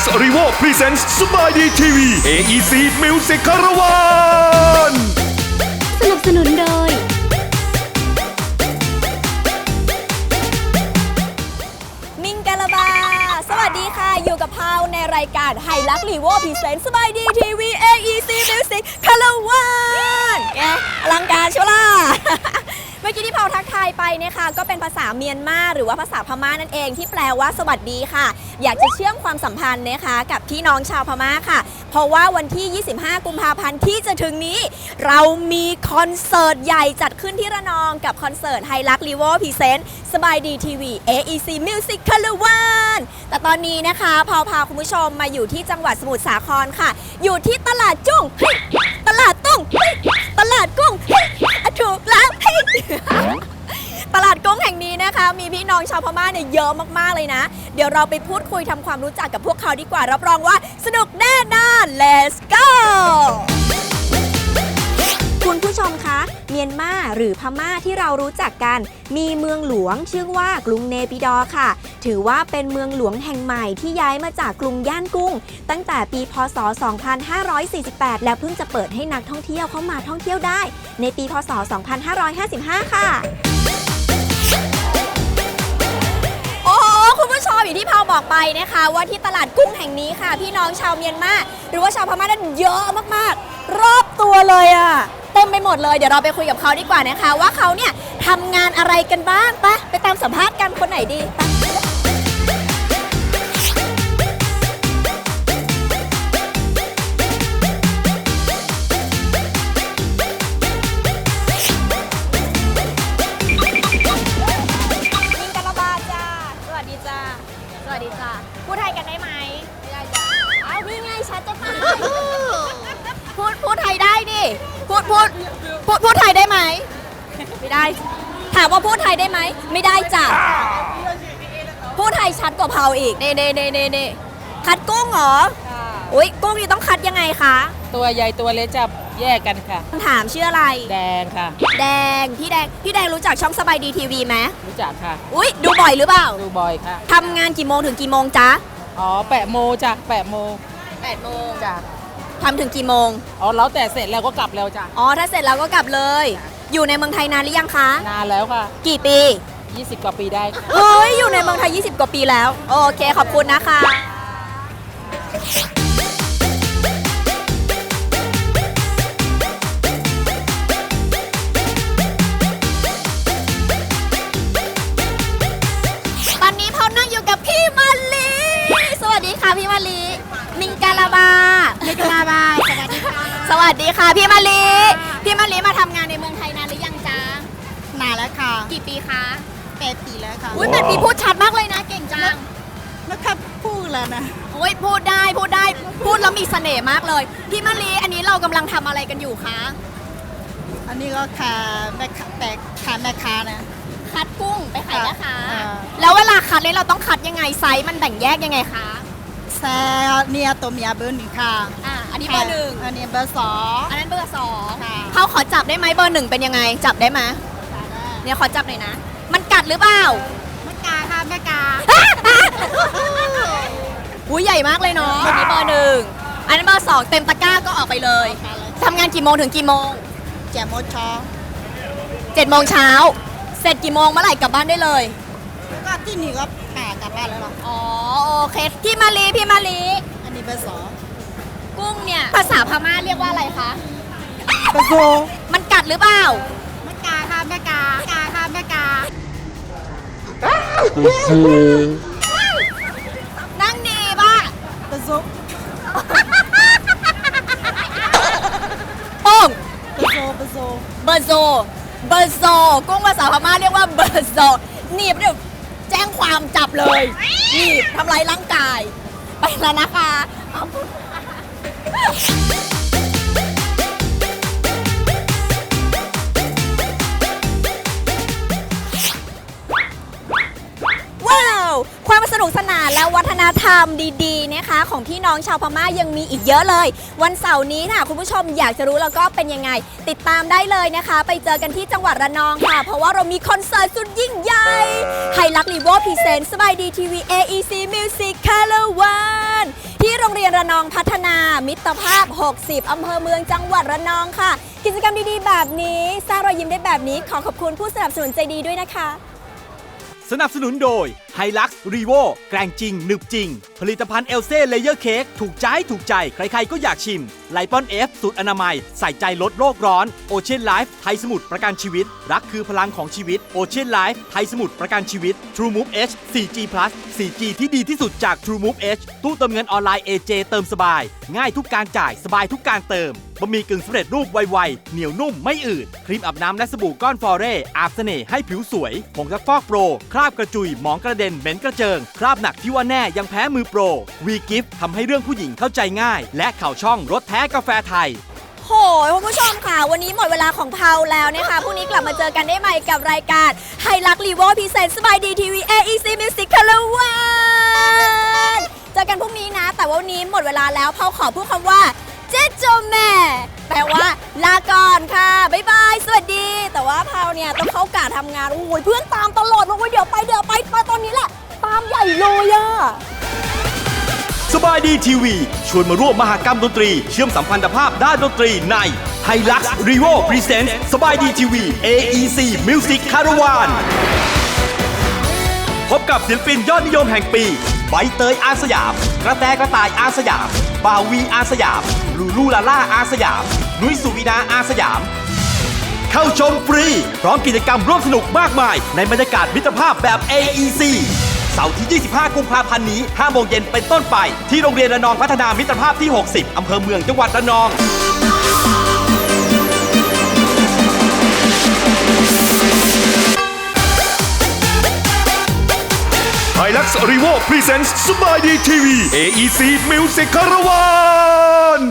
Last r e v o Presents สบายดีทีวี AEC Music คารวานสนับสนุนโดย มิงกาลาบา สวัสดีค่ะ อยู่กับพาวในรายการไฮลักลีโวพรีเซนต์สบายดีทีวี AEC Music คารวานแกอลังการชัวล่ะ เมื่อกี้ที่พาวทักทา ยนี่ยค่ะก็เป็นภาษาเมียนมาหรือว่าภาษาพม่านั่นเองที่แปลว่าสวัสดีค่ะ อยากจะเชื่อมความสัมพันธ์นะคะกับพี่น้องชาวพม่าค่ะ เพราะว่าวันที่ 25 กุมภาพันธ์ที่จะถึงนี้ เรามีคอนเสิร์ตใหญ่จัดขึ้นที่ระนองกับคอนเสิร์ตไฮลักลีโวพรีเซนต์สบายดีทีวี AEC Music คารวานแต่ตอนนี้นะคะพาวพาคุณผู้ชมมาอยู่ที่จังหวัดสมุทรสาครค่ะ อยู่ที่ตลาดจุ้งตลาดตุ้งตลาดกุ้งอะถูกแล้ว ตลาดกุ้งแห่งนี้นะคะ มีพี่น้องชาวพม่าเนี่ยเยอะมากๆเลยนะ เดี๋ยวเราไปพูดคุยทำความรู้จักกับพวกเขาดีกว่ารับรองว่า สนุกแน่นอน let's go คุณผู้ชมคะ เมียนมาหรือพม่าที่เรารู้จักกัน มีเมืองหลวงชื่อว่ากรุงเนปิดอร์ค่ะ ถือว่าเป็นเมืองหลวงแห่งใหม่ที่ย้ายมาจากกรุงย่านกุ้ง ตั้งแต่ปีพศ 2548 และเพิ่งจะเปิดให้นักท่องเที่ยวเข้ามาท่องเที่ยวได้ ในปีพศ 2555 ค่ะ นะคะว่าที่ตลาดกุ้งแห่งนี้ค่ะ พี่น้องชาวเมียนมาหรือว่าชาวพม่านั้นเยอะมากๆ รอบตัวเลยอะ่ะเต็มไปหมดเลยเดี๋ยวเราไปคุยกับเขาดีกว่านะคะ ว่าเขาเนี่ยทำงานอะไรกันบ้างไปะไปตามสัมภาษณ์กันคนไหนดีไป พูดพูดไทยได้ไหม ไม่ได้ ถามว่าพูดไทยได้ไหม ไม่ได้จ้ะ พูดไทยชัดกว่าเผาอีกเน่เน่เน่เน่เน่คัดกุ้งเหรออุ้ยกุ้งนี่ต้องคัดยังไงคะ ตัวใหญ่ตัวเล็กจะแยกกันค่ะ ถามชื่ออะไร แดงค่ะ แดง พี่แดง พี่แดงรู้จักช่องสบายดีทีวีไหมรู้จักค่ะ อุ้ยดูบ่อยหรือเปล่า ดูบ่อยค่ะทำงานกี่โมงถึงกี่โมงจ๊ะ อ๋อแปะโมจ้ะแปะโม8โมงจ้ะ ทำถึงกี่โมง อ๋อแล้วแต่เสร็จแล้วก็กลับแล้วจ้ะ อ๋อ ถ้าเสร็จแล้วก็กลับเลย อยู่ในเมืองไทยนานหรือยังคะ นานแล้วค่ะ กี่ปี 20 กว่าปีได้ค่ะ เฮ้ย อยู่ในเมืองไทย 20 กว่าปีแล้ว โอเค ขอบคุณนะคะ ลีมิงกาลาบามิงกาลาบาสวัสดีค่ะสวัสดีค่ะพี่มาลีพี่มาลีมาทำงานในเมืองไทยนานหรือยังจ๊ะนานแล้วค่ะกี่ปีคะแปดปีแล้วค่ะอุ้ยแปดปีพูดชัดมากเลยนะเก่งจังแล้วครับพูดแล้วนะโอ้ยพูดได้พูดได้พูดแล้วมีเสน่ห์มากเลยพี่มะลีอันนี้เรากำลังทำอะไรกันอยู่คะอันนี้ก็ขาแม่ค้าแต่ขาแม่ค้านะคัดกุ้งไปขายแม่ค้าอ่าแล้วเวลาคัดเนี่ยเราต้องคัดยังไงไซส์มันแบ่งแยกยังไงคะ แซ่เนี่ยตัวเมียเบอร์หนึ่งค่ะอ่าอันนี้เบอร์หนึ่งอันนี้เบอร์สอง อันนั้นเบอร์สองค่ะ เขาขอจับได้ไหมเบอร์หนึ่งเป็นยังไง จับได้ไหมเนี่ยขอจับหน่อยนะ มันกัดหรือเปล่าแม่กาค่ะแม่กาอุ้ยใหญ่มากเลยเนาะอันนี้เบอร์หนึ่งอันนั้นเบอร์สองเต็มตะกร้าก็ออกไปเลยทำงานกี่โมงถึงกี่โมงแจมโมชอเจ็ดโมงเช้า เสร็จกี่โมงเมื่อไหร่กลับบ้านได้เลย ก็ที่นี่ก็กากลับบ้านแล้วเหรออ๋อโอเคพี่มาลีพี่มาลีอันนี้เบอร์สองกุ้งเนี่ยภาษาพม่าเรียกว่าอะไรคะเบอร์โซมันกัดหรือเปล่าแม่กาค่ะแม่กากาค่ะแม่กานั่งดีป่ะเบอร์โซโป้งเบอร์โซเบอร์โซเบอร์โซเบอร์โซกุ้งภาษาพม่าเรียกว่าเบอร์โซหนีบเดี๋ยว แจ้งความจับเลยนี่ทำลายร่างกาย ไปแล้วนะคะขอบคุณ ฒนธรรมดีๆนะคะ ของพี่น้องชาวพม่ายังมีอีกเยอะเลย วันเสาร์นี้ค่ะคุณผู้ชมอยากจะรู้แล้วก็เป็นยังไง ติดตามได้เลยนะคะ ไปเจอกันที่จังหวัดระนองค่ะ เพราะว่าเรามีคอนเสิร์ตสุดยิ่งใหญ่ไฮลักลีโวพรีเซนต์สบายดีทีวี AEC Music c a r a v a n ที่โรงเรียนระนองพัฒนามิตรภาพ 60 อำเภอเมืองจังหวัดระนองค่ะ กิจกรรมดีๆ แบบนี้สร้างรอยยิ้มได้แบบนี้ขอขอบคุณผู้สนับสนุนใจดีด้วยนะคะ สนับสนุนโดย h i l u x r e v o แกร่งจริงหนึบจริง ผลิตภัณฑ์เอลเซ่เลเยอร์เค้กถูกใจถูกใจ ใครๆก็อยากชิมไลปอนเอฟสูตรอนามัย ใส่ใจลดโลกร้อนโอเชียนไลฟ์ไทยสมุทรประกันชีวิต รักคือพลังของชีวิตโอเชียนไลฟ์ไทยสมุทรประกันชีวิต True Move H 4G Plus 4G ที่ดีที่สุดจาก True Move H ตู้เติมเงินออนไลน์ AJ เติมสบาย ง่ายทุกการจ่ายสบายทุกการเติม บะหมี่กึ่งสำเร็จรูปไวๆ เหนียวนุ่มไม่อืด ครีมอาบน้ำและสบู่ก้อนฟอเร่อาบเสน่ห์ให้ผิวสวย ผงซักฟอกโปร คราบกระจุย หมองกระเด็น เหม็นกระเจิง คราบหนักที่ว่าแน่ยังแพ้มือโปร วีกิฟทำให้เรื่องผู้หญิงเข้าใจง่าย และข่าวช่องรถแท้กาแฟไทย โหยคุณผู้ชมค่ะ วันนี้หมดเวลาของเทาแล้วนะคะพรุ่งนี้กลับมาเจอกันได้ใหม่กับรายการไฮลักลีโวพิเศษสบายดีทีวี AEC Music คาราวันเจอกันพรุ่งนี้นะ แต่ว่าวันนี้หมดเวลาแล้วเผาขอพูดคำว่า เจ๊โจแม่แปลว่า ลาก่อนค่ะ บ๊ายบาย สวัสดี แต่ว่าเผาเนี่ยต้องเข้ากาทำงาน โอ้ยเพื่อนตามตลอดบอกว่าเดี๋ยวไปเดี๋ยวไปมาตอนนี้แหละ ตามใหญ่เลยอะสบายดีทีวี ชวนมาร่วมมหากรรมดนตรี เชื่อมสัมพันธภาพด้านดนตรีใน h i l u x r e v o Present สบายดีทีวี AEC Music Caravan พบกับศิลปินยอดนิยมแห่งปี ใบเตยอาสยาม กระแตกระต่ายอาสยาม บาวีอาสยาม ลูลูลาล่าอาสยาม นุ้ยสุวินาอาสยาม เข้าชมฟรี พร้อมกิจกรรมร่วมสนุกมากมาย ในบรรยากาศมิตรภาพแบบ AEC เสาร์ที่ 25 กุมภาพันธ์นี้ 5 โมงเย็นเป็นต้นไป ที่โรงเรียนระนองพัฒนามิตรภาพที่ 60 อำเภอเมืองจังหวัดระนอง ไฮลักซ์รีโวพรีเซนต์สบายดีทีวี AEC Music คาราวาน